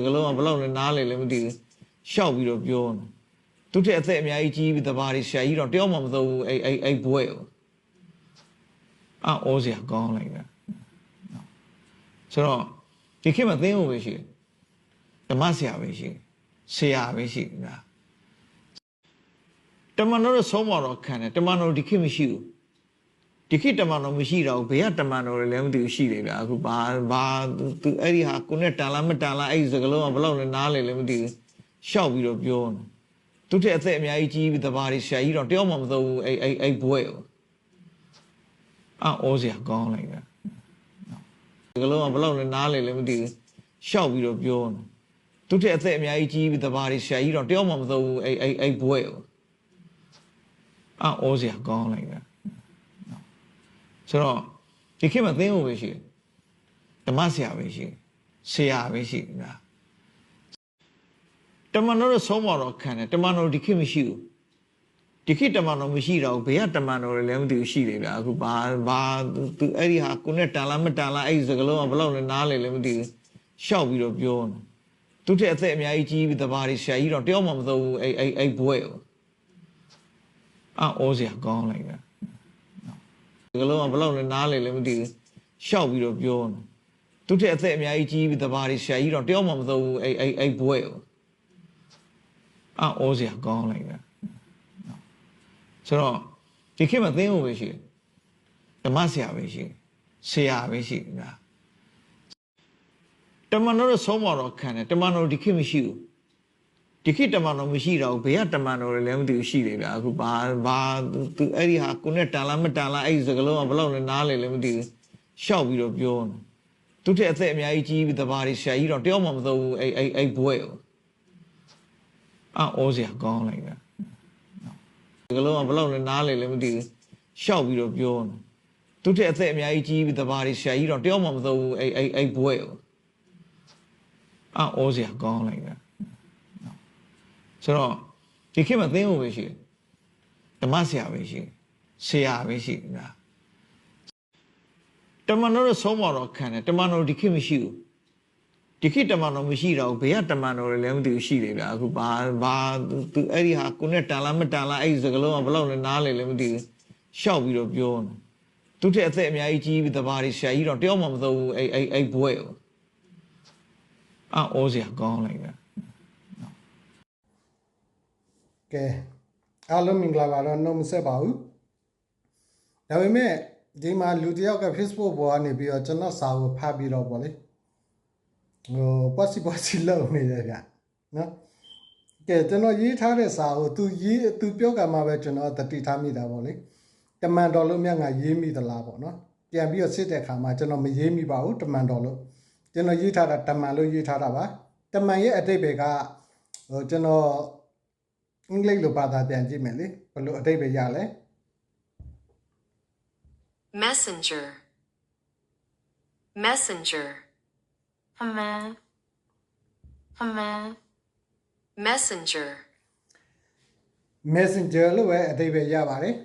ဒီကလုံးကဘယ်လောက်လဲနားလေလည်းမသိဘူးရှောက်ပြီးတော့ပြောနေသူတက်အသက်အများကြီးကြီးပြီးတဘာတွေဆရာကြီးတော့တယောက်မှမသုံးဘူးအဲ့အဲ့အဲ့ဘွဲကိုအော်စရာကောင်းလိုက်တာဆိုတော့ဒီခေတ်မှာသင်းဖို့ပဲရှိတယ်ဓမ္မဆရာပဲရှိတယ်ဆရာပဲရှိတယ်လားတမန်တော်ဆုံးမတော်ခံတယ်တမန်တော်ဒီခေတ်မရှိဘူး ဒီခေတ်တမန်တော်မရှိတော့ဘယ်ကတမန်တော်လည်းမသိဘူးရှိတယ်ဗျာအခုဘာဘာသူအဲ့ဒီဟာကိုနဲ့တန်လားမတန်လားအဲ့ဒီစကလုံးကဘယ်လောက်လဲနားလေလည်းမသိဘူးရှောက်ပြီးတော့ပြောနေသူတက်အသက်အများကြီးကြီးပြီးတဘာတွေဆရာကြီးတော့တယောက်မှမသုံးဘူးအဲ့အဲ့အဲ့ဘွဲကိုအော်စရာကောင်းလိုက်တာစကလုံးကဘယ်လောက်လဲနားလေလည်းမသိဘူးရှောက်ပြီးတော့ပြောနေသူတက်အသက်အများကြီးကြီးပြီးတဘာတွေဆရာကြီးတော့တယောက်မှမသုံးဘူးအဲ့အဲ့အဲ့ဘွဲကိုအော်စရာကောင်းလိုက်တာ ဆိုတော့ဒီခေတ်မှာသင်းဖို့ပဲရှိတယ်ဓမ္မဆရာပဲရှိတယ်ဆရာပဲရှိတယ်လားတမန်တော်ဆုံးမတော်ခံတယ်တမန်တော်ဒီခေတ်မရှိဘူးဒီခေတ်တမန်တော်မရှိတော့ဘယ်ကတမန်တော်လည်းမသိဘူးရှိတယ်ဗျာအခုဘာဘာသူအဲ့ဒီဟာကိုနဲ့တန်လားမတန်လားအဲ့ဒီစကလုံးကဘယ်လောက်လဲနားလေလည်းမသိဘူးရှောက်ပြီးတော့ပြောနေသူတက်အသက်အများကြီးကြီးပြီးတဘာတွေဆရာကြီးတော့တယောက်မှမသုံးဘူးအဲ့အဲ့အဲ့ဘွဲကိုအော်စရာကောင်းလိုက်တာ ဒီကလုံးကဘယ်လောက်လဲနားလေလည်းမသိဘူးရှောက်ပြီးတော့ပြောနေသူတက်အသက်အများကြီးကြီးပြီးတဘာတွေဆရာကြီးတော့တယောက်မှမသုံးဘူးအဲ့အဲ့အဲ့ဘွဲကိုအော်စရာကောင်းလိုက်တာဆိုတော့ဒီခေတ်မှာသင်းဖို့ပဲရှိတယ်ဓမ္မဆရာပဲရှိတယ်ဆရာပဲရှိတယ်လားတမန်တော်ဆုံးမတော်ခံတယ်တမန်တော်ဒီခေတ်မရှိဘူး ဒီခေတ်တမန်တော်မရှိတော့ဘယ်ကတမန်တော်လည်းမသိဘူးရှိတယ်ဗျာအခုဘာဘာသူအဲ့ဒီဟာကိုနဲ့တန်လားမတန်လားအဲ့ဒီစကလုံးကဘယ်လောက်လဲနားလေလည်းမသိဘူးရှောက်ပြီးတော့ပြောနေသူတက်အသက်အများကြီးကြီးပြီးတဘာတွေဆရာကြီးတော့တယောက်မှမသုံးဘူးအဲ့အဲ့အဲ့ဘွဲကိုအော်စရာကောင်းလိုက်တာစကလုံးကဘယ်လောက်လဲနားလေလည်းမသိဘူးရှောက်ပြီးတော့ပြောနေသူတက်အသက်အများကြီးကြီးပြီးတဘာတွေဆရာကြီးတော့တယောက်မှမသုံးဘူးအဲ့အဲ့အဲ့ဘွဲကိုအော်စရာကောင်းလိုက်တာ ဆိုတော့ဒီခေတ်မှာသင်းဖို့ပဲရှိတယ်ဓမ္မဆရာပဲရှိတယ်ဆရာပဲရှိတယ်လားတမန်တော်ဆုံးမတော်ခံတယ်တမန်တော်ဒီခေတ်မရှိဘူးဒီခေတ်တမန်တော်မရှိတော့ဘယ်ကတမန်တော်လည်းမသိဘူးရှိတယ်ဗျာအခုဘာဘာသူအဲ့ဒီဟာကိုနဲ့တန်လားမတန်လားအဲ့ဒီစကလုံးကဘယ်လောက်လဲနားလေလည်းမသိဘူးရှောက်ပြီးတော့ပြောနေသူတက်အသက်အများကြီးကြီးပြီးတဘာတွေဆရာကြီးတော့တယောက်မှမသုံးဘူးအဲ့အဲ့အဲ့ဘွဲကိုအော်စရာကောင်းလိုက်တာ ကဲအားလုံးမင်္ဂလာပါတော့နှုတ်မဆက်ပါဘူးဒါပေမဲ့ဒီမှာလူတစ်ယောက်က Facebook ပေါ်ကနေပြီးတော့ကျွန်တော်စာကိုဖတ်ပြီးတော့ပေါ့လေဟို possible possible လုပ်နေတယ်ဗျနော်ကဲကျွန်တော်ရေးထားတဲ့စာကိုသူရေးသူပြောကမှပဲကျွန်တော်တတိထားမိတာပေါ့လေတမန်တော်လို့မြတ်ငါရေးမိသလားပေါ့နော်ပြန်ပြီးတော့စစ်တဲ့အခါမှာကျွန်တော်မရေးမိပါဘူးတမန်တော်လို့ကျွန်တော်ရေးထားတာတမန်လို့ရေးထားတာပါတမန်ရဲ့အတိတ်ပဲကဟိုကျွန်တော် အင်္ဂလိပ်လိုဘာသာပြန်ကြည့်မယ်လေဘယ်လိုအတိတ်ပဲရလဲ messenger messenger အမှန်အမှန် messenger messenger လို့ပဲအတိတ်ပဲရပါတယ်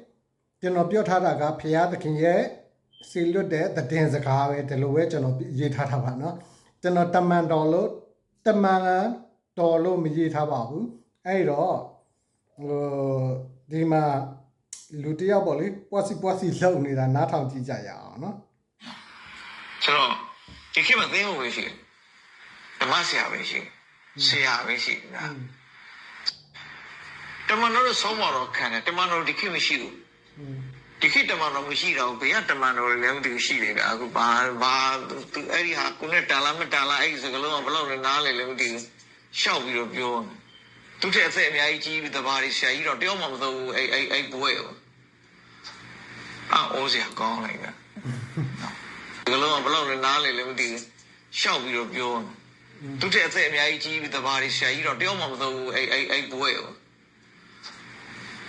ကျွန်တော်ပြောထားတာကဖရာသခင်ရဲ့စီလွတ်တဲ့သတင်းစကားပဲဒီလိုပဲကျွန်တော်ရေးထားတာပါเนาะကျွန်တော်တမန်တော်လို့တမန်တော်လို့မရေးထားပါဘူးအဲ့တော့ ဟိုဒီမှာလူတယောက်ပေါ့လေပွားစီပွားစီလှုပ်နေတာနားထောင်ကြည့်ကြရအောင်နော်ကျွန်တော်ဒီခေတ်မှာသင်ဖို့ပဲရှိတယ်ဓမ္မဆရာပဲရှိတယ်ဆရာပဲရှိတယ်နော်တမန်တော်ဆုံးမတော်ခံတယ်တမန်တော်ဒီခေတ်မရှိဘူးဒီခေတ်တမန်တော်မရှိတော့ဘယ်ကတမန်တော်လဲမသိဘူးရှိတယ်ကအခုဘာဘာအဲ့ဒီဟာကိုနဲ့တန်လားမတန်လားအဲ့ဒီစကားလုံးကဘယ်လောက်လဲနားလဲလဲမသိဘူးရှောက်ပြီးတော့ပြောတယ် သူတက်အသက်အများကြီးကြီးပြီးတဘာတွေဆရာကြီးတော့တယောက်မှမသုံးဘူးအဲ့အဲ့အဲ့ဘွဲကိုအော်စရာကောင်းလိုက်တာဒီကလုံးကဘယ်လောက်လဲနားလေလည်းမသိဘူးရှောက်ပြီးတော့ပြောနေသူတက်အသက်အများကြီးကြီးပြီးတဘာတွေဆရာကြီးတော့တယောက်မှမသုံးဘူးအဲ့အဲ့အဲ့ဘွဲကို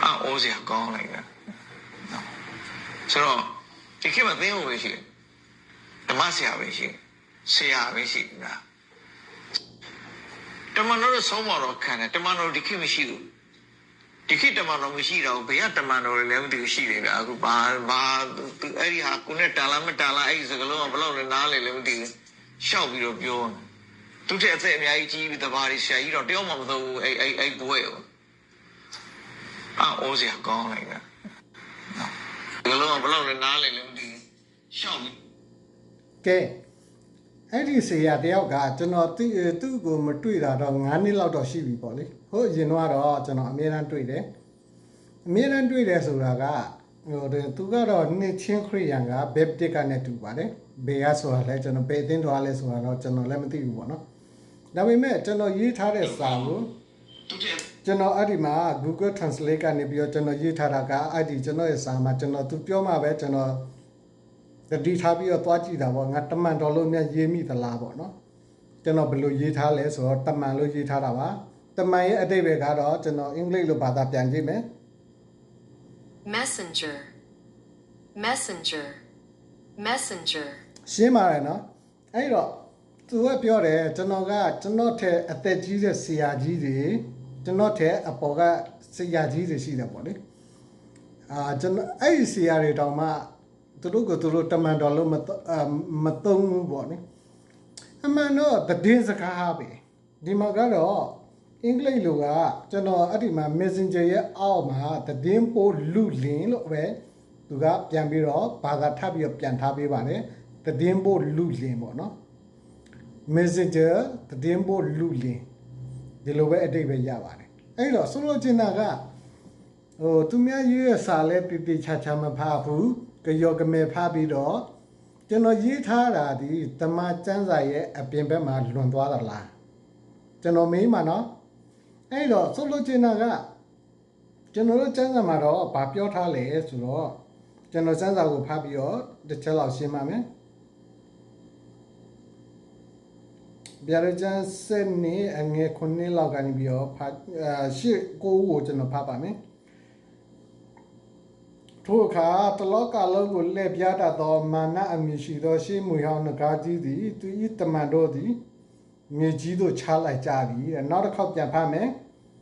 အော်စရာကောင်းလိုက်တာဆိုတော့ဒီခေတ်မှာသင်းဖို့ပဲရှိတယ်ဓမ္မဆရာပဲရှိတယ်ဆရာပဲရှိတယ်လား တမန်တော်ဆုံးမတော်ခံတယ်တမန်တော်ဒီခေတ်မရှိဘူးဒီခေတ်တမန်တော်မရှိတော့ဘယ်ကတမန်တော်လည်းမသိဘူးရှိတယ်ဗျာအခုဘာဘာသူအဲ့ဒီဟာကိုနဲ့တန်လားမတန်လားအဲ့ဒီစကလုံးကဘယ်လောက်လဲနားလေလည်းမသိဘူးရှောက်ပြီးတော့ပြောနေသူသူ့တဲ့အသက်အများကြီးကြီးပြီးတဘာတွေဆရာကြီးတော့တယောက်မှမသုံးဘူးအဲ့အဲ့အဲ့ဘွဲကိုအာအိုးစရာကောင်းလိုက်တာဒီလိုဘယ်လောက်လဲနားလေလို့ဒီရှောက်ပြီးကဲ အဲ့ဒီဆရာတယောက်ကကျွန်တော်သူသူ့ကိုမတွေ့တာတော့9နှစ်လောက်တော့ရှိပြီပေါ့လေဟိုအရင်တော့ကျွန်တော်အမြဲတမ်းတွေ့တယ်အမြဲတမ်းတွေ့တယ်ဆိုတာကဟိုသူကတော့နှစ်ချင်းခရိယန်ကဘက်တစ်ကနဲ့တူပါတယ်ဘေကဆိုတာလဲကျွန်တော်ဘယ်အသင်းတော်လဲဆိုတာတော့ကျွန်တော်လည်းမသိဘူးပေါ့နော်ဒါပေမဲ့ကျွန်တော်ရေးထားတဲ့စာကိုသူ့တဲ့ကျွန်တော်အဲ့ဒီမှာ Google Translate ကနေပြီးတော့ကျွန်တော်ရေးထားတာကအဲ့ဒီကျွန်တော်ရဲ့စာမှာကျွန်တော်သူပြောမှပဲကျွန်တော် တတိထားပြီးတော့သွားကြည့်တာပေါ့ငါတမန်တော်လို့များရေးမိသလားပေါ့နော်ကျွန်တော်ဘယ်လိုရေးထားလဲဆိုတော့တမန်လို့ရေးထားတာပါတမန်ရဲ့အတိတ်ပဲကတော့ကျွန်တော်အင်္ဂလိပ်လိုဘာသာပြန်ကြည့်မယ် messenger, messenger, messenger, ရှင်းပါတယ်နော်အဲ့တော့သူကပြောတယ်ကျွန်တော်ကကျွန်တော်ထဲအသက်ကြီးတဲ့ဆရာကြီးတွေကျွန်တော်ထဲအပေါ်ကဆရာကြီးတွေရှိတယ်ပေါ့လေအာကျွန်တော်အဲ့ဒီဆရာတွေတောင်မှ သူတို့ကသူတို့တမန်တော်လို့မသုံးအာမသုံးဘူးပေါ့လေအမှန်တော့တည်င်းစကားပဲဒီမှာကတော့အင်္ဂလိပ်လိုကကျွန်တော်အဲ့ဒီမှာ Messenger ရဲ့အောက်မှာတည်င်းပို့လူလင်းလို့ပဲသူကပြန်ပြီးတော့ဘာသာထပ်ပြီးတော့ပြန်ထားပေးပါတယ်တည်င်းပို့လူလင်းပေါ့နော် Messenger တည်င်းပို့လူလင်းဒီလိုပဲအတိတ်ပဲရပါတယ်အဲ့တော့ဆိုလိုချင်တာကဟိုသူများရေးရစာလဲတိတိချာချာမဖတ်ဘူး ကြောကမဲဖတ်ပြီးတော့ကျွန်တော်ရေးထားတာဒီတမကျန်းစာရဲ့အပြင်ဘက်မှာလွန်သွားတာလားကျွန်တော်မေးမှာနော်အဲ့တော့ဆိုလိုချင်တာကကျွန်တော်တို့ကျန်းစာမှာတော့ဗာပြောထားလဲဆိုတော့ကျွန်တော်ကျန်းစာကိုဖတ်ပြီးတော့တစ်ချက်လောက်ရှင်းပါမယ်ဗျာရကျန်းစနေအငယ်ခုနှစ်လောက်ကနေပြီးတော့ဖတ်အာရှစ်ကိုကိုကျွန်တော်ဖတ်ပါမယ် ထိုအခါတလောကလုံးကိုလှည့်ပြတတ်သောမာနအမည်ရှိသောရှေးမွေဟောင်းနဂါကြီးသည်သူ၏တမန်တို့သည်မြေကြီးသို့ချလိုက်ကြသည်တဲ့နောက်တစ်ခေါက်ပြန်ဖတ်မယ်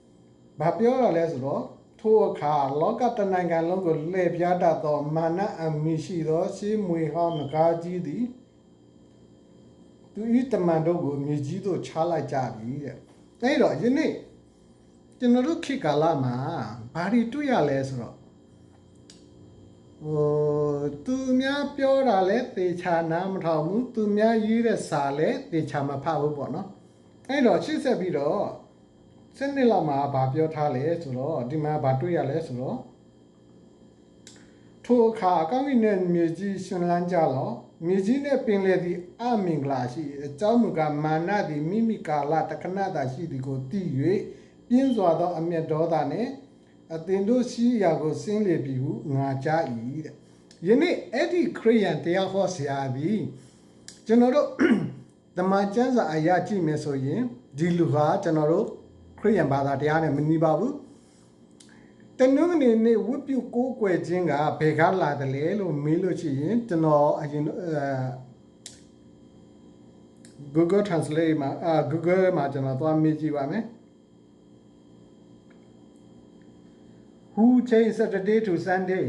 ။ဘာပြောရလဲဆိုတော့ထိုအခါလောကတနိုင်ငံလုံးကိုလှည့်ပြတတ်သောမာနအမည်ရှိသောရှေးမွေဟောင်းနဂါကြီးသည်သူ၏တမန်တို့ကိုမြေကြီးသို့ချလိုက်ကြသည်တဲ့။အဲဒါယနေ့ကျွန်တော်တို့ခေတ်ကာလမှာဘာတွေတွေ့ရလဲဆိုတော့ ဟိုသူများပြောတာလဲတေချာနားမထောင်ဘူးသူများရေးတဲ့စာလဲတေချာမဖတ်ဘူးပေါ့နော်အဲ့တော့ရှင်းဆက်ပြီးတော့စနစ်လောက်မှာဗာပြောထားလဲဆိုတော့ဒီမှာဗာတွေ့ရလဲဆိုတော့ထိုအခါအကောင်းကြီးနဲ့မြေကြီးရှင်လန်းကြလောမြေကြီးနဲ့ပင်လေသည်အမင်္ဂလာရှိအကြောင်းမူကားမာနသည်မိမိကာလတခဏသာရှိသည်ကိုသိ၍ပြင်းစွာသောအမျက်ဒေါသနှင့် အသင်တို့ရှိရာကိုဆင်းလေပြီဟုငါကြား၏တဲ့ယနေ့အဲ့ဒီခရိယန်တရားဟောဆရာသည်ကျွန်တော်တို့ဓမ္မကျမ်းစာအရာကြည့်မယ်ဆိုရင်ဒီလူဟာကျွန်တော်တို့ခရိယန်ဘာသာတရားနဲ့မနီးပါဘူးတနင်္ဂနွေနေ့ဝတ်ပြုကိုးကွယ်ခြင်းကဘယ်ကလာတယ်လဲလို့မေးလို့ရှိရင်ကျွန်တော်အရင်အဲ Google Translate မှာအာ Google မှာကျွန်တော်သွားမေးကြည့်ပါမယ် Who changed Saturday to Sunday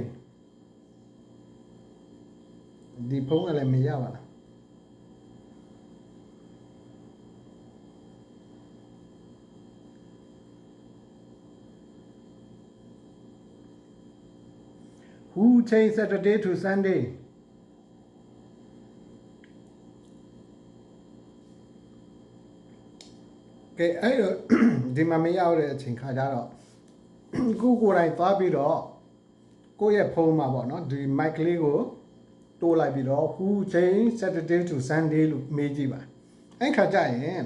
ဒီဖုန်းကလည်းမရပါလား Who changed Saturday to Sunday ကဲအဲ့တော့ဒီမှာမရောက်တဲ့အချိန်ခါကျတော့ ကိုကိုယ်တိုင်သွားပြီးတော့ကိုယ့်ရဲ့ဖုန်းမှာပေါ့နော်ဒီ mic လေးကိုတိုးလိုက်ပြီးတော့ who change saturday to sunday လို့မေးကြည့်ပါအဲ့ခါကျရင်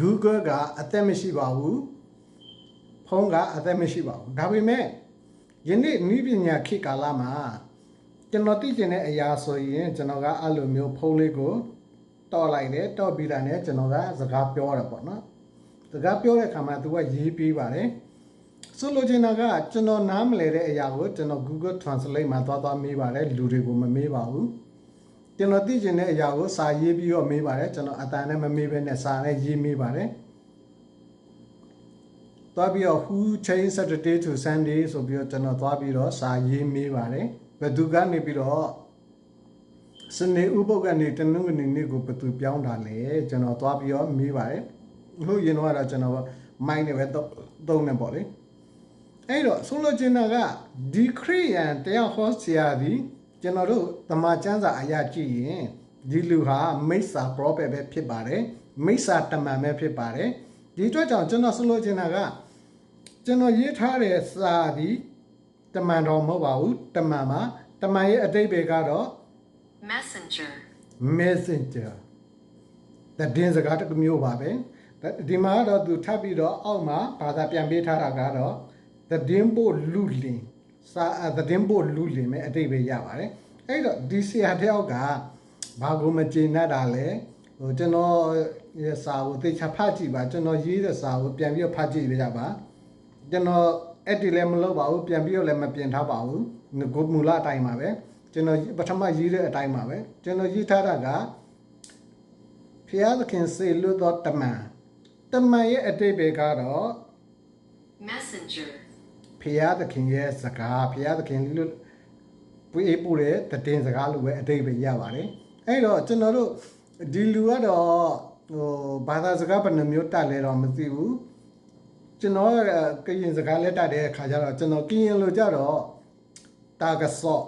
google ကအသက်မရှိပါဘူးဖုန်းကအသက်မရှိပါဘူးဒါပေမဲ့ယနေ့နည်းပညာခေတ်ကာလမှာကျွန်တော်သိကျင်တဲ့အရာဆိုရင်ကျွန်တော်ကအဲ့လိုမျိုးဖုန်းလေးကိုတော့လိုက်တယ်တော့ပြီးတာနဲ့ကျွန်တော်ကစကားပြောတယ်ပေါ့နော်စကားပြောတဲ့အခါမှာသူကရေးပေးပါတယ် ဆိုလိုချင်တာကကျွန်တော်နားမလည်တဲ့အရာကိုကျွန်တော် Google Translate မှာသွားသွားမေးပါတယ်လူတွေကိုမမေးပါဘူးကျွန်တော်သိချင်တဲ့အရာကိုစာရေးပြီးတော့မေးပါတယ်ကျွန်တော်အတန်နဲ့မမေးဘဲနဲ့စာနဲ့ရေးမေးပါတယ်သွားပြီးတော့ who change Saturday to Sunday ဆိုပြီးတော့ကျွန်တော်သွားပြီးတော့စာရေးမေးပါတယ်ဘယ်သူကနေပြီးတော့စနေဥပုပ်ကနေတနင်္ဂနွေနေ့ကိုဘယ်သူပြောင်းတာလဲကျွန်တော်သွားပြီးတော့မေးပါတယ်ဟုတ်ရင်တော့ကတော့ကျွန်တော်မိုင်းနေပဲတော့သုံးနေပေါ့လေ အဲ့တော့ဆိုလိုချင်တာကဒီခရီးယန်တရားဟောဆရာဒီကျွန်တော်တို့တမန်ကျမ်းစာအရာကြည့်ရင်ဒီလူဟာမိစ္ဆာ prophet ပဲဖြစ်ပါတယ်မိစ္ဆာတမန်ပဲဖြစ်ပါတယ်ဒီအတွက်ကြောင့်ကျွန်တော်ဆိုလိုချင်တာကကျွန်တော်ရေးထားတဲ့စာဒီတမန်တော်မဟုတ်ပါဘူးတမန်ပါတမန်ရဲ့အတိတ်ပဲကတော့ messenger, messenger တည်င်းစကားတစ်ခုမျိုးပါပဲဒါဒီမှာတော့သူထပ်ပြီးတော့အောက်မှာဘာသာပြန်ပေးထားတာကတော့ တည်င်းဖို့လူလင်စာတည်င်းဖို့လူလင်ပဲအတိတ်ပဲရပါတယ်အဲ့တော့ဒီဆရာတယောက်ကဘာကိုမကျေနပ်တာလဲဟိုကျွန်တော်ရဲ့စာကိုသေချာဖတ်ကြည့်ပါကျွန်တော်ရေးတဲ့စာကိုပြန်ပြီးတော့ဖတ်ကြည့်ကြပါကျွန်တော်အဲ့ဒီလည်းမလုပ်ပါဘူးပြန်ပြီးတော့လည်းမပြင်ထားပါဘူးငကိုမူလအတိုင်းပါပဲကျွန်တော်ပထမရေးတဲ့အတိုင်းပါပဲကျွန်တော်ရေးထားတာကဖျားသခင်စေလွတ်သောတမန်တမန်ရဲ့အတိတ်ပဲကတော့ messenger, ဖျားသခင်ရဲ့စကားဖျားသခင်လွတ်ပွေးပူတဲ့တည်င်းစကားလိုပဲအတိတ်ပဲရပါတယ်အဲ့တော့ကျွန်တော်တို့ဒီလူကတော့ဟိုဘာသာစကားဘယ်နှမျိုးတက်လဲတော့မသိဘူးကျွန်တော်ကရင်စကားလက်တက်တဲ့အခါကျတော့ကျွန်တော်ကရင်လိုကြတော့တာကဆော့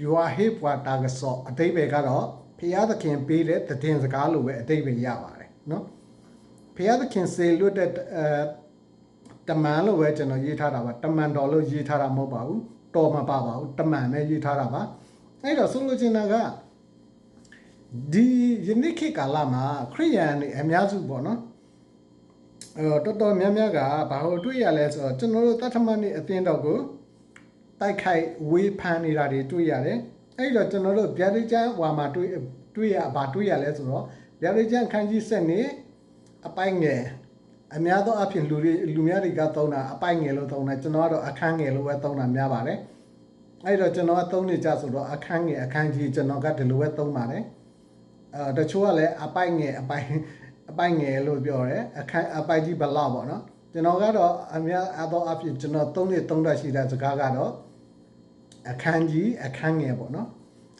you are hip ကတာကဆော့အတိတ်ပဲကတော့ဖျားသခင်ပေးတဲ့တည်င်းစကားလိုပဲအတိတ်ပဲရပါတယ်နော်ဖျားသခင်စေလွတ်တဲ့အဲ တမန်လို့ပဲကျွန်တော်ရေးထားတာပါတမန်တော်လို့ရေးထားတာမဟုတ်ပါဘူးတော်မှာပါပါဘူးတမန်ပဲရေးထားတာပါအဲ့တော့ဆိုလိုချင်တာကဒီယနေ့ခေတ်ကာလမှာခရိယန်တွေအများစုပေါ့နော်အဲတော့တော်တော်များများကဘာလို့တွေ့ရလဲဆိုတော့ကျွန်တော်တို့တထမနေ့အသင်းတော်ကိုတိုက်ခိုက်ဝေးဖန်နေတာတွေတွေ့ရတယ်အဲ့တော့ကျွန်တော်တို့ဗျာဒိတ်ချမ်းဝါမှာတွေ့တွေ့ရဘာတွေ့ရလဲဆိုတော့ဗျာဒိတ်ချမ်းခန်းကြီးဆက်နေအပိုင်းငယ် အများသောအဖြစ်လူတွေလူများတွေကသုံးတာအပိုင်းငယ်လို့သုံးတယ်ကျွန်တော်ကတော့အခန်းငယ်လို့ပဲသုံးတာများပါတယ်အဲ့တော့ကျွန်တော်ကသုံးနေကြဆိုတော့အခန်းငယ်အခန်းကြီးကျွန်တော်ကဒီလိုပဲသုံးပါတယ်အဲတချို့ကလည်းအပိုင်းငယ်အပိုင်းအပိုင်းငယ်လို့ပြောတယ်အခန်းအပိုင်းကြီးဘလောက်ပေါ့နော်ကျွန်တော်ကတော့အများအသောအဖြစ်ကျွန်တော်သုံးနေသုံးတတ်ရှိတဲ့စကားကတော့အခန်းကြီးအခန်းငယ်ပေါ့နော်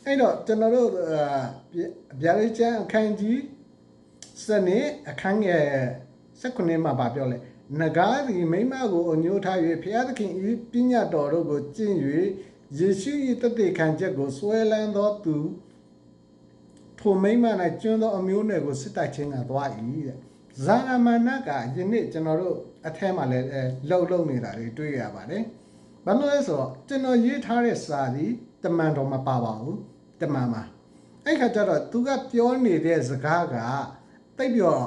အဲ့တော့ကျွန်တော်တို့အာဗျာဒိတ်ချမ်းအခန်းကြီးစနေအခန်းငယ် 16မှာဗာပြောလဲနဂါးဒီမိမကိုအညိုးထား၍ဖျားသခင်ဤပညာတော်တို့ကိုကျင့်၍ယေရှု၏တသက်ခံချက်ကိုဆွဲလန်းသောသူထိုမိမ၌ကျွန်းသောအမျိုးနယ်ကိုစစ်တိုက်ခြင်းကသွား၏တဲ့ဇာအမဏကယနေ့ကျွန်တော်တို့အထဲမှာလည်းအဲလှုပ်လှုပ်နေတာတွေတွေ့ရပါတယ်ဘာလို့လဲဆိုတော့ကျွန်တော်ရေးထားတဲ့စာဒီတမန်တော်မပါပါဘူးတမန်မှာအဲ့ခါကျတော့သူကပြောနေတဲ့စကားကတိတ်ပြီးတော့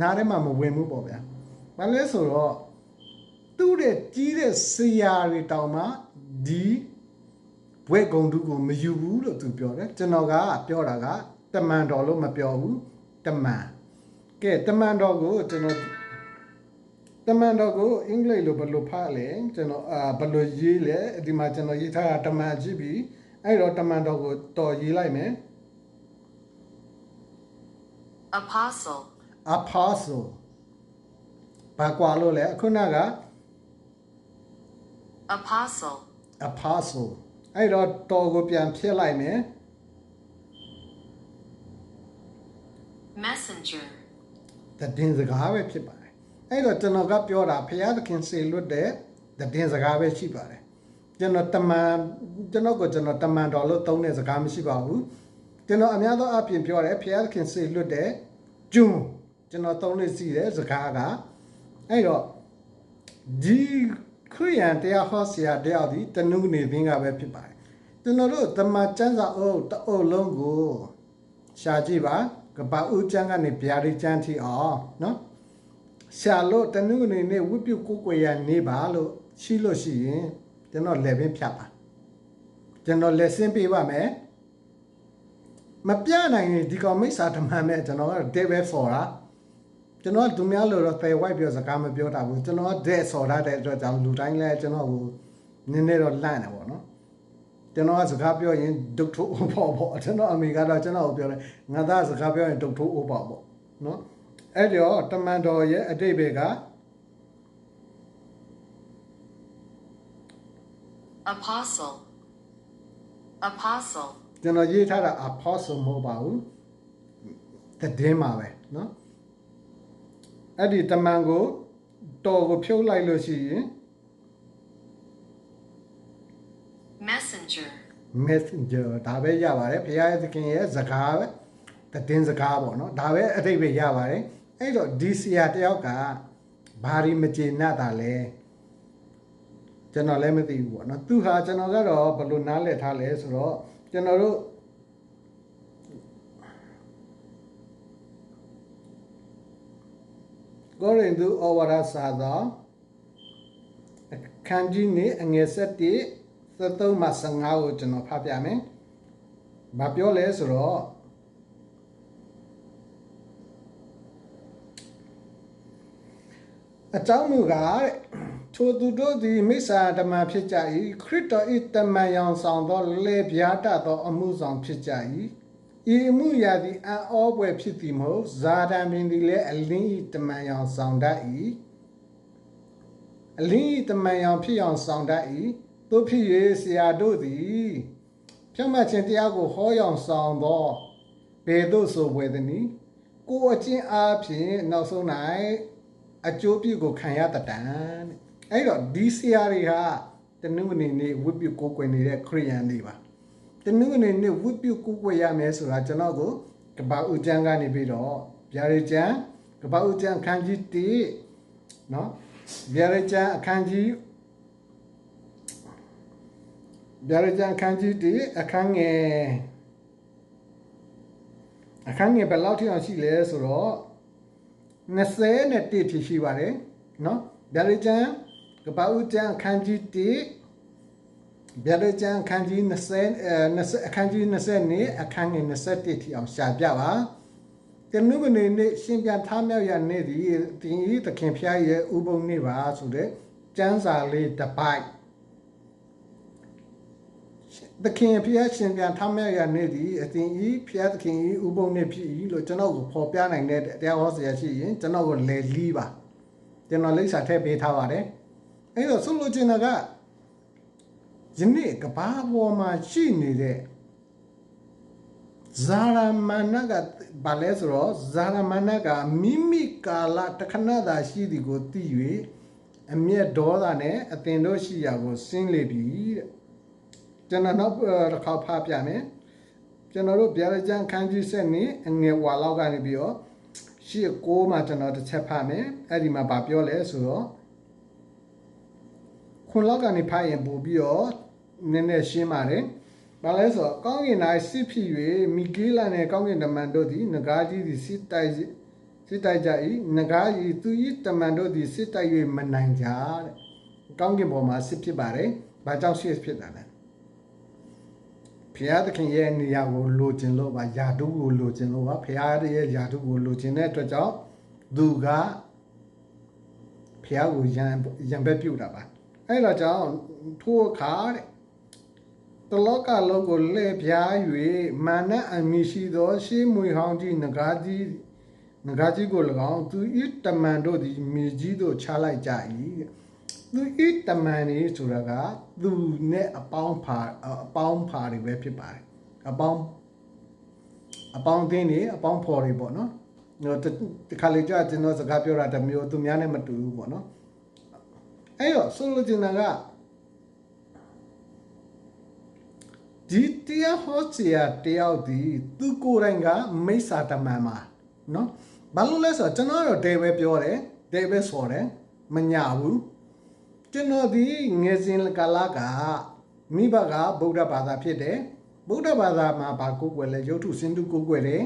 နားထဲမှာမဝင်ဘူးပေါ့ဗျာ။ဘာလဲဆိုတော့သူ့ရဲ့ကြီးတဲ့ဆရာတွေတောင်မှဒီဘွဲကုံတူကိုမယူဘူးလို့သူပြောတယ်ကျွန်တော်ကပြောတာကတမန်တော်လို့မပြောဘူးတမန်ကဲတမန်တော်ကိုကျွန်တော်တမန်တော်ကိုအင်္ဂလိပ်လိုဘယ်လိုဖတ်လဲကျွန်တော်အာဘယ်လိုရေးလဲဒီမှာကျွန်တော်ရေးထားတာတမန်ကြည့်ပြီးအဲ့တော့တမန်တော်ကိုတော်ရေးလိုက်မယ် apostle, apostle ဘာကွာလို့လဲခုနက apostle, apostle အဲ့တော့တော်ကိုပြန်ဖြစ်လိုက်မယ် messenger, တည်င်းစကားပဲဖြစ်ပါတယ်အဲ့တော့ကျွန်တော်ကပြောတာဘုရားသခင်စေလွတ်တဲ့တည်င်းစကားပဲရှိပါတယ်ကျွန်တော်တမန်ကျွန်တော်ကကျွန်တော်တမန်တော်လို့သုံးတဲ့စကားမရှိပါဘူးကျွန်တော်အများသောအပြင်ပြောတယ်ဘုရားသခင်စေလွတ်တဲ့ကျွန်း ကျွန်တော်သုံးလို့ရှိတဲ့စကားကအဲ့တော့ဒီခရိယန်တရားဟောဆရာတယောက်ဒီတနုနေသင်းကပဲဖြစ်ပါတယ်ကျွန်တော်တို့တမန်ကျမ်းစာအုပ်တအုပ်လုံးကိုရှာကြည့်ပါကပ္ပဦးကျမ်းကနေဗျာဒိတ်ကျမ်းထိအောင်နော်ရှာလို့တနုနေနေဝိပုကိုကိုယ်ရနေပါလို့ရှိလို့ရှိရင်ကျွန်တော်လက်ပင်ဖြတ်ပါကျွန်တော်လက်ဆင်းပေးပါမယ်မပြနိုင်ရင်ဒီကောင်မိစ္ဆာဓမ္မမဲ့ကျွန်တော်ကဒဲပဲဆော်တာ ကျွန်တော်သူများလိုတော့ fair white ပြောစကားမပြောတာဘူးကျွန်တော်ဒဲဆော်ရတဲ့အတွက်ကြောင့်လူတိုင်းလည်းကျွန်တော်ကိုနည်းနည်းတော့လန့်တယ်ပေါ့နော်ကျွန်တော်ကစကားပြောရင်ဒုတ်ထိုးအိုပေါ့ပေါ့ကျွန်တော်အမေကတော့ကျွန်တော်ကိုပြောတယ်ငါသားစကားပြောရင်ဒုတ်ထိုးအိုပေါ့ပေါ့နော်အဲ့တော့တမန်တော်ရဲ့အတိတ်ဘက်က apostle apostle ကျွန်တော်ရေးထားတာ apostle မဟုတ်ပါဘူးတည်င်းပါပဲနော် အဲ့ဒီတမန်ကိုတော်ကိုဖြုတ်လိုက်လို့ရှိရင် messenger messenger ဒါပဲရပါတယ်ဘုရားသခင်ရဲ့စကားပဲတည်င်းစကားပေါ့နော်ဒါပဲအတိတ်ပဲရပါတယ်အဲ့တော့ဒီဆရာတယောက်ကဘာဒီမကျေနပ်တာလဲကျွန်တော်လည်းမသိဘူးပေါ့နော်သူဟာကျွန်တော်ကတော့ဘယ်လိုနားလည်ထားလဲဆိုတော့ကျွန်တော်တို့ ကိုရိန္သုဩဝါဒစာသောအခန်းကြီးနေအငယ်7 73မှ15ကိုကျွန်တော်ဖတ်ပြမယ်။ဘာပြောလဲဆိုတော့အကြောင်းမူကားတဲ့ထိုသူတို့သည်မိစ္ဆာဓမ္မဖြစ်ကြ၏ခရစ်တော်၏တမန်ယောင်ဆောင်သောလေပြားတတ်သောအမှုဆောင်ဖြစ်ကြ၏ ဤအမှုရာသည်အံ့ဩဖွယ်ဖြစ်သည်မဟုတ်ဇာတန်ပင်သည်လည်းအလင်း၏တမန်ယောင်ဆောင်တတ်၏အလင်း၏တမန်ယောင်ဖြစ်အောင်ဆောင်တတ်၏တို့ဖြစ်၍ဆရာတို့သည်ဖြတ်မှတ်ခြင်းတရားကိုဟောယောင်ဆောင်သောဘယ်သို့ဆိုပွေသနည်းကိုယ်အချင်းအားဖြင့်နောက်ဆုံး၌အကျိုးပြုကိုခံရတတ်တန်တဲ့အဲ့တော့ဒီဆရာတွေဟာတနင်္ဂနွေနေ့ဝိပုကိုးကွယ်နေတဲ့ခရိယန်တွေပါ တနင်္ဂနွေနေ့ဝိပုကိုးကွယ်ရမယ်ဆိုတာကျွန်တော်ကိုကပ္ပဥကျမ်းကနေပြီးတော့ဗျာဒိတ်ကျမ်းကပ္ပဥကျမ်းအခန်းကြီး1เนาะဗျာဒိတ်ကျမ်းအခန်းကြီးဗျာဒိတ်ကျမ်းအခန်းကြီး1အခန်းငယ်အခန်းငယ်ဘယ်လောက်ထိအောင်ရှိလဲဆိုတော့20နဲ့1ဖြစ်ရှိပါတယ်เนาะဗျာဒိတ်ကျမ်းကပ္ပဥကျမ်းအခန်းကြီး1 ဗျာဒိတ်ကျမ်းအခန်းကြီး20အဲ20အခန်းကြီး20နဲ့အခန်းငယ်21ထိအောင်ရှာပြပါတနုကနေနေ့ရှင်ပြန်ထားမြောက်ရနေ့ဒီတင်ဤသခင်ဖျားရဲ့ဥပုံနေ့ပါဆိုတဲ့ကျမ်းစာလေးတစ်ပိုက်သခင်ဖျားရှင်ပြန်ထားမြောက်ရနေ့ဒီအတင်ဤဖျားသခင်ဤဥပုံနေ့ဖြစ်ဤလို့ကျွန်တော်ကိုဖော်ပြနိုင်တဲ့တရားဟောဆရာရှိရင်ကျွန်တော်ကိုလေလီးပါကျွန်တော်လိပ်စာထည့်ပေးထားပါတယ်အဲ့တော့ဆုံးလို့ချင်တာက ယနေ့ကဘာပေါ်မှာရှိနေတဲ့ဇာရမဏကဘာလဲဆိုတော့ဇာရမဏကမိမိကာလတခဏသာရှိသည်ကိုသိ၍အမျက်ဒေါသနဲ့အတင်တို့ရှိရာကိုဆင်းလေပြီတဲ့ကျွန်တော်နောက်တစ်ခါဖားပြမယ်ကျွန်တော်တို့ဗျာဒိတ်ကျမ်းခန်းကြီးဆက်နေအငယ်ဝါလောက်ကနေပြီးတော့ရှေ့ကိုမှာကျွန်တော်တစ်ချက်ဖတ်မယ်အဲ့ဒီမှာဗာပြောလဲဆိုတော့ ခွန်လောက်ကနေဖတ်ရင်ပို့ပြီးတော့နည်းနည်းရှင်းပါတယ်ဘာလဲဆိုတော့ကောင်းကင်၌စစ်ဖြစ်၍မိဂေလာနှင့်ကောင်းကင်တမန်တို့သည်ငကားကြီးသည်စစ်တိုက်စစ်တိုက်ကြ၏ငကားကြီးသူ၏တမန်တို့သည်စစ်တိုက်၍မနိုင်ကြတဲ့ကောင်းကင်ပေါ်မှာစစ်ဖြစ်ပါတယ်ဘာကြောင့်စစ်ဖြစ်တာလဲဖျားသခင်ရဲ့နေရာကိုလိုချင်လို့ပါယာတုကိုလိုချင်လို့ပါဖျားရဲ့ယာတုကိုလိုချင်တဲ့အတွက်ကြောင့်သူကဖျားကိုရံရံဘက်ပြုတ်တာပါ အဲ့တော့ကြောင့်ထိုအခါတဲ့တလောကလုံးကိုလှည့်ပြား၍မာနအမိရှိသော ရှေးမွေဟောင်းကြီးငကားကြီးငကားကြီးကို၎င်းသူဤတမန်တို့သည်မြေကြီးသို့ချလိုက်ကြ၏တဲ့သူဤတမန်နေဆိုတာကသူနဲ့အပေါင်းဖာအပေါင်းဖာတွေပဲဖြစ်ပါတယ်အပေါင်းအပေါင်းအသင်းတွေအပေါင်းဖော်တွေပေါ့နော်ကျွန်တော်တခါလေကြာကျွန်တော်စကားပြောတာတစ်မျိုးသူများနဲ့မတူဘူးပေါ့နော် အဲ့တော့ဆိုလိုချင်တာကဒီတရားဟောဆရာတယောက်ဒီသူကိုယ်တိုင်ကမိစ္ဆာတမန်မှာနော်ဘာလို့လဲဆိုတော့ကျွန်တော်တော့ဒေပဲပြောတယ်ဒေပဲဆိုတယ်မညာဘူးကျွန်တော်ဒီငယ်စဉ်ကာလကမိဘကဗုဒ္ဓဘာသာဖြစ်တယ်ဗုဒ္ဓဘာသာမှာဘာကိုယ်ွယ်လဲရုပ်ထုစင်တုကိုယ်ွယ်တယ်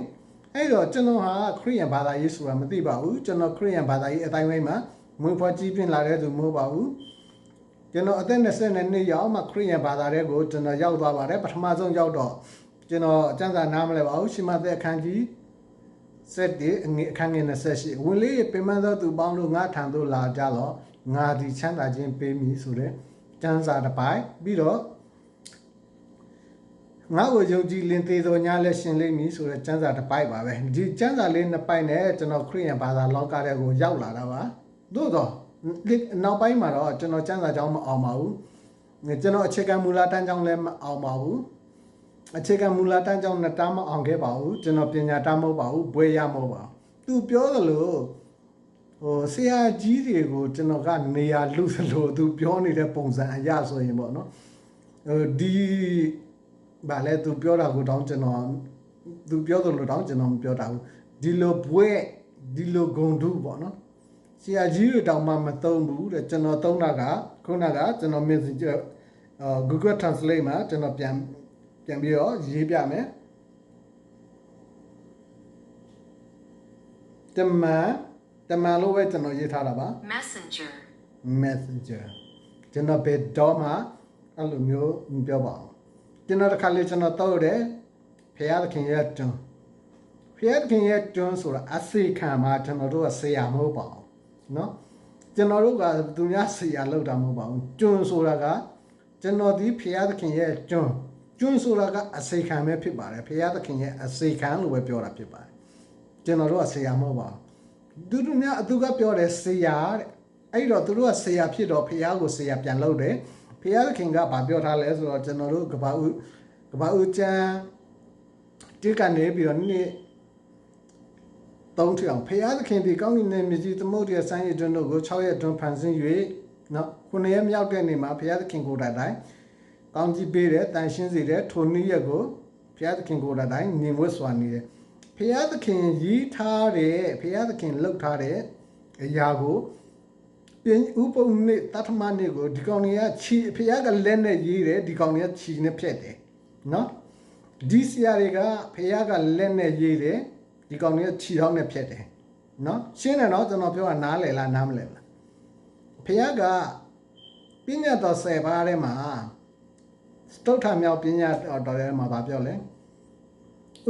အဲ့တော့ကျွန်တော်ဟာခရစ်ယာန်ဘာသာရေးဆိုတာမသိပါဘူးကျွန်တော်ခရစ်ယာန်ဘာသာရေးအတိုင်းဝိုင်းမှာ မွေးဖွားကြီးပြင်းလာတဲ့သူမဟုတ်ပါဘူးကျွန်တော်အသက်20နှစ်ရောက်မှခရစ်ယာန်ဘာသာတဲ့ကိုကျွန်တော်ရောက်သွားပါတယ်ပထမဆုံးရောက်တော့ကျွန်တော်အကျမ်းစာနားမလဲပါဘူးရှင်မသက်အခန်းကြီးစက်ဒီအငေအခန်းငယ်28ဝင်လေးပင်မသောသူပေါင်းတို့ငါထံသို့လာကြတော့ငါဒီချမ်းသာခြင်းပေးမည်ဆိုတဲ့ကျမ်းစာတစ်ပိုက်ပြီးတော့ငါ့ကိုယုံကြည်လင်သေးသောညာလက်ရှင်လိမ့်မည်ဆိုတဲ့ကျမ်းစာတစ်ပိုက်ပါပဲဒီကျမ်းစာလေးနှစ်ပိုက်နဲ့ကျွန်တော်ခရစ်ယာန်ဘာသာလောကတဲ့ကိုရောက်လာတာပါ သို့တော့နောက်ပိုင်းမှာတော့ကျွန်တော်ကျမ်းစာကြောင်းမအောင်ပါဘူးကျွန်တော်အခြေခံမူလတန်းကြောင်းလည်းမအောင်ပါဘူးအခြေခံမူလတန်းကြောင့်နှစ်တန်းမအောင်ခဲ့ပါဘူးကျွန်တော်ပညာတန်းမဟုတ်ပါဘူးဘွဲရမဟုတ်ပါဘူးသူပြောသလိုဟိုဆရာကြီးတွေကိုကျွန်တော်ကနေရာလူသလိုသူပြောနေတဲ့ပုံစံအရဆိုရင်ပေါ့နော်ဟိုဒီဗာလဲသူပြောတာကိုတောင်းကျွန်တော်သူပြောသလိုတောင်းကျွန်တော်မပြောတာဘူးဒီလိုဘွဲဒီလိုဂုံတုပေါ့နော် ဆရာကြီးတွေတောင်မှမသုံးဘူးတဲ့ကျွန်တော်သုံးတာကခုနကကျွန်တော် messenger အာ Google Translate မှာကျွန်တော်ပြန်ပြန်ပြီးတော့ရေးပြမယ်တမန်တမန်လို့ပဲကျွန်တော်ရေးထားတာပါ messenger, messenger ကျွန်တော်ဘယ်တော့မှအဲ့လိုမျိုးမပြောပါဘူးကျွန်တော်တစ်ခါလေကျွန်တော်တောက်တယ်ဖခင်သခင်ရဲ့တွန်းဖခင်သခင်ရဲ့တွန်းဆိုတာအစေခံမှာကျွန်တော်တို့ကဆရာမဟုတ်ပါဘူး နော်ကျွန်တော်တို့ကသူများဆရာလောက်တာမဟုတ်ပါဘူးကျွန်းဆိုတာကကျွန်တော်ဒီဖရာသခင်ရဲ့ကျွန်းကျွန်းဆိုတာကအစိခံပဲဖြစ်ပါတယ်ဖရာသခင်ရဲ့အစိခံလို့ပဲပြောတာဖြစ်ပါတယ်ကျွန်တော်တို့ကဆရာမဟုတ်ပါဘူးသူတို့များအတူကပြောတယ်ဆရာတဲ့အဲ့တော့သူတို့ကဆရာဖြစ်တော့ဖရာကိုဆရာပြန်လုပ်တယ်ဖရာသခင်ကဗာပြောထားလဲဆိုတော့ကျွန်တော်တို့ကဘာဥကဘာဥကျမ်းတိကနေပြီးတော့နေ့ သုံးထအောင်ဖရာသခင်ဒီကောင်းကင်နဲ့မြကြီးသမုဒ္ဒရာဆိုင်ရတွင်တို့ကို6ရက်တွင်ဖန်ဆင်း၍နော်ခုနှစ်ရက်မြောက်တဲ့နေ့မှာဖရာသခင်ကိုယ်တိုင်တိုင်းကောင်းကြီးပေးတယ်တန်ရှင်းစေတယ်ထိုနေ့ရက်ကိုဖရာသခင်ကိုယ်တိုင်ညီဝတ်စွာနေတယ်ဖရာသခင်ရီးထားတယ်ဖရာသခင်လှုပ်ထားတဲ့အရာကိုပြင်ဥပုံနေ့တထမနေ့ကိုဒီကောင်တွေကခြီဖရာကလက်နဲ့ရေးတယ်ဒီကောင်တွေကခြီနဲ့ဖြက်တယ်နော်ဒီဆရာတွေကဖះကလက်နဲ့ရေးတယ် ဒီကောင်တွေကခြေထောက်နဲ့ဖြတ်တယ်နော်ရှင်းတယ်နော်ကျွန်တော်ပြောတာနားလည်လားနားမလည်လားဖះကပညာတော်၁၀ပါးထဲမှာစတုထမြောက်ပညာတော်ထဲမှာဗာပြောလဲ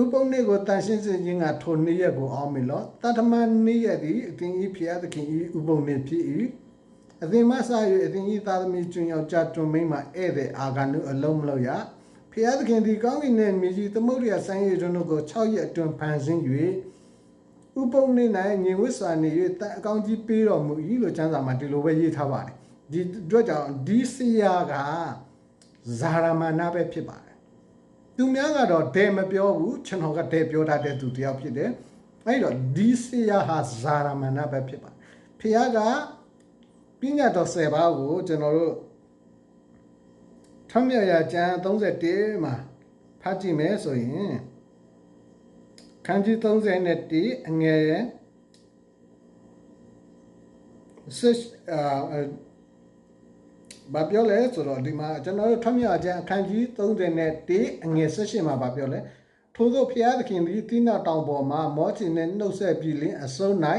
ဥပုံနေကိုတန်ရှင်းစင်ခြင်းကထိုနေ့ရက်ကိုအောင်မလို့တတမနေ့ရက်သည်အတင်ဤဖះသခင်ဤဥပုံနေဖြစ်၏အသင်မဆာ၍အသင်ဤသာသမီကျွန်းယောက်ျားတွင်မိန်းမဧည့်သည်အာဂန္နုအလုံးမလို့ရ ဖျားသခင်ဒီကောင်းကင်နဲ့မြေကြီးသမုဒ္ဒရာဆိုင်ရတွင်တို့ကို6ရက်အတွင်းဖန်ဆင်း၍ဥပုံနေ၌ငြိမ်ဝစ်စွာနေ၍တန်အကောင်းကြီးပေးတော်မူ၏လို့ကျမ်းစာမှာဒီလိုပဲရေးထားပါတယ်ဒီအတွက်ကြောင့်ဒီဆရာကဇာရမဏပဲဖြစ်ပါတယ်သူများကတော့ဒဲမပြောဘူးကျွန်တော်ကဒဲပြောတတ်တဲ့သူတယောက်ဖြစ်တယ်အဲ့တော့ဒီဆရာဟာဇာရမဏပဲဖြစ်ပါတယ်ဖျားကပညာတော်10ပါးကိုကျွန်တော်တို့ ထမ်းမြတ်ရာကျမ်း31မှာဖတ်ကြည့်မယ်ဆိုရင်ခန်းကြီး31အငယ်စစ်အာဘာပြောလဲဆိုတော့ဒီမှာကျွန်တော်တို့ထမ်းမြတ်ရာကျမ်းအခန်းကြီး31အငယ်18မှာဘာပြောလဲထို့သောဖျားသခင်သည်တိနာတောင်ပေါ်မှာမောချင်နဲ့နှုတ်ဆက်ပြီးလင်အစုံ၌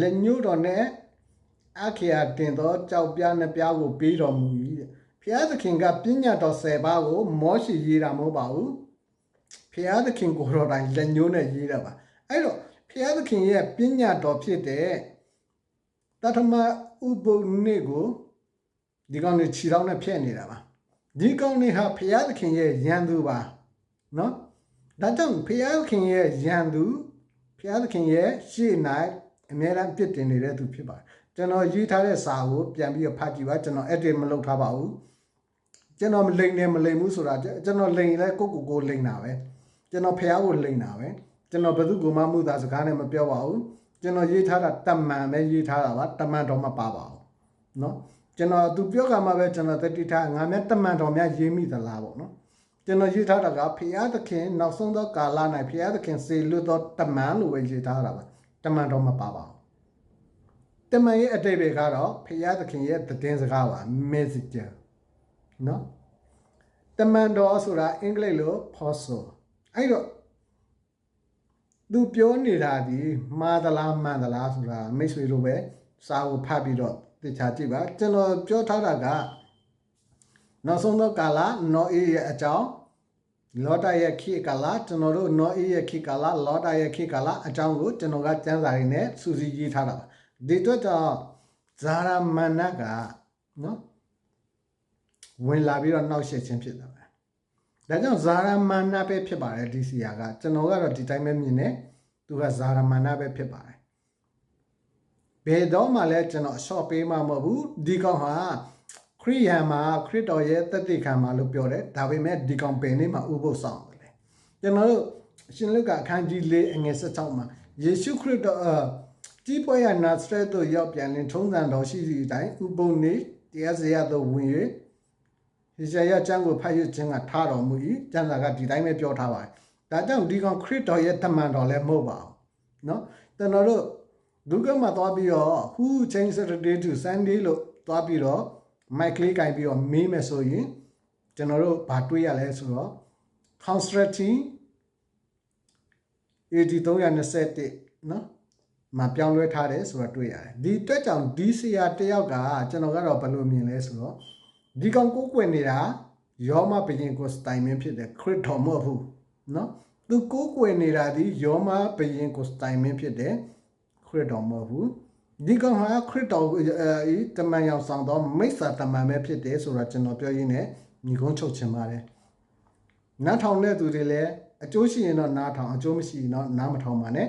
လက်ညှိုးတော်နဲ့အခရာတင်သောကြောက်ပြားနှစ်ပြားကိုပေးတော်မူ၏ တဲ့ဖျားသခင်ကပညာတော်10ပါးကိုမောရှိရေးတာမဟုတ်ပါဘူးဖျားသခင်ကိုယ်တော်တိုင်လက်ညှိုးနဲ့ရေးတာပါအဲ့တော့ဖျားသခင်ရဲ့ပညာတော်ဖြစ်တဲ့တထမဥပုံနေ့ကိုဒီကောင်နေခြေထောက်နဲ့ဖြည့်နေတာပါဒီကောင်နေဟာဖျားသခင်ရဲ့ရန်သူပါနော်ဒါကြောင့်ဖျားသခင်ရဲ့ရန်သူဖျားသခင်ရဲ့ရှေ့၌အမြဲတမ်းပြစ်တင်နေတဲ့သူဖြစ်ပါတယ်ကျွန်တော်ရေးထားတဲ့စာကိုပြန်ပြီးတော့ဖတ်ကြည့်ပါကျွန်တော် edit မလုပ်ထားပါဘူး ကျွန်တော်မလိန်နဲ့မလိန်ဘူးဆိုတာကျွန်တော်လိန်လဲကိုကိုကိုလိန်တာပဲကျွန်တော်ဖះကိုလိန်တာပဲကျွန်တော်ဘယ်သူကမှမှုသားစကားနဲ့မပြောပါဘူးကျွန်တော်ရေးထားတာတမန်ပဲရေးထားတာပါတမန်တော်မပါပါဘူးเนาะကျွန်တော်သူပြောကမှပဲကျွန်တော်တတိထားငါမြတ်တမန်တော်များရေးမိသလားပေါ့နော်ကျွန်တော်ရေးထားတာကဖះသခင်နောက်ဆုံးသောကာလ၌ဖះသခင်စေလွတ်သောတမန်လို့ပဲရေးထားတာပါတမန်တော်မပါပါဘူး တမန်ရဲ့အတိတ်ပဲကတော့ဖရာသခင်ရဲ့သတင်းစကားပါ messenger နော်တမန်တော်ဆိုတာအင်္ဂလိပ်လို apostle အဲ့တော့သူပြောနေတာဒီမှားသလားမှန်သလားဆိုတာမိတ်ဆွေတို့ပဲစာကိုဖတ်ပြီးတော့သိချာကြည့်ပါကျွန်တော်ပြောထားတာကနောက်ဆုံးသောကာလနော်အေးရဲ့အကြောင်းလောတရဲ့ခေကာလကျွန်တော်တို့နော်အေးရဲ့ခေကာလလောတရဲ့ခေကာလအကြောင်းကိုကျွန်တော်ကစံစာရင်းနဲ့စူးစီးရေးထားတာပါဒီအတွက်တော့ဇာရမဏကနော် ဝင်လာပြီးတော့နှောက်ယှက်ခြင်းဖြစ်တာပဲဒါကြောင့်ဇာရမဏပဲဖြစ်ပါတယ်ဒီစီယာကကျွန်တော်ကတော့ဒီတိုင်းပဲမြင်တယ်သူကဇာရမဏပဲဖြစ်ပါတယ်ဘယ်တော့မှလည်းကျွန်တော်အလျှော့ပေးမှမဟုတ်ဘူးဒီကောင်ဟာခရိယန်မှာခရစ်တော်ရဲ့တသက်ခံမှာလို့ပြောတယ်ဒါပေမဲ့ဒီကောင်ပင်နေမှာဥပုသ်ဆောင်တယ်လေကျွန်တော်တို့ရှင်လုကာအခန်းကြီး၄အငယ်16မှာယေရှုခရစ်တော်အာကြီးပွားရနာဇရက်သို့ရောက်ပြန်လင်ထုံးစံတော်ရှိသည့်အတိုင်းဥပုံနေတရားစရာသို့ဝင်၍ ဟေရှာယကျမ်းကိုဖတ်ရခြင်းကထားတော်မူ၏ကျမ်းစာကဒီတိုင်းပဲပြောထားပါတယ်ဒါကြောင့်ဒီကောင်ခရစ်တော်ရဲ့တမန်တော်လည်းမဟုတ်ပါဘူးเนาะကျွန်တော်တို့ဒုက္ခမှာသွားပြီးတော့ who change Saturday to Sunday လို့သွားပြီးတော့ mic လေးကင်ပြီးတော့မေးမယ်ဆိုရင်ကျွန်တော်တို့ဘာတွေးရလဲဆိုတော့ constructing 8321နော်မပြောင်းလဲထားတယ်ဆိုတော့တွေ့ရတယ်ဒီအတွက်ကြောင့်ဒီဆရာတယောက်ကကျွန်တော်ကတော့ဘယ်လိုမြင်လဲဆိုတော့ ဒီကောင်ကိုကိုွယ်နေတာယောမဘရင်ကိုစတိုင်မင်းဖြစ်တယ်ခရစ်တော်မဟုတ်ဘူးနော်သူကိုကိုွယ်နေတာဒီယောမဘရင်ကိုစတိုင်မင်းဖြစ်တယ်ခရစ်တော်မဟုတ်ဘူးဒီကောင်ဟာခရစ်တော်အဲတမန်ရောက်ဆောင်တော့မိစ္ဆာတမန်ပဲဖြစ်တယ်ဆိုတော့ကျွန်တော်ပြောရင်းနဲ့ညီကုန်းချုပ်ချင်ပါတယ်နားထောင်တဲ့သူတွေလည်းအကျိုးရှိရင်တော့နားထောင်အကျိုးမရှိရင်တော့နားမထောင်ပါနဲ့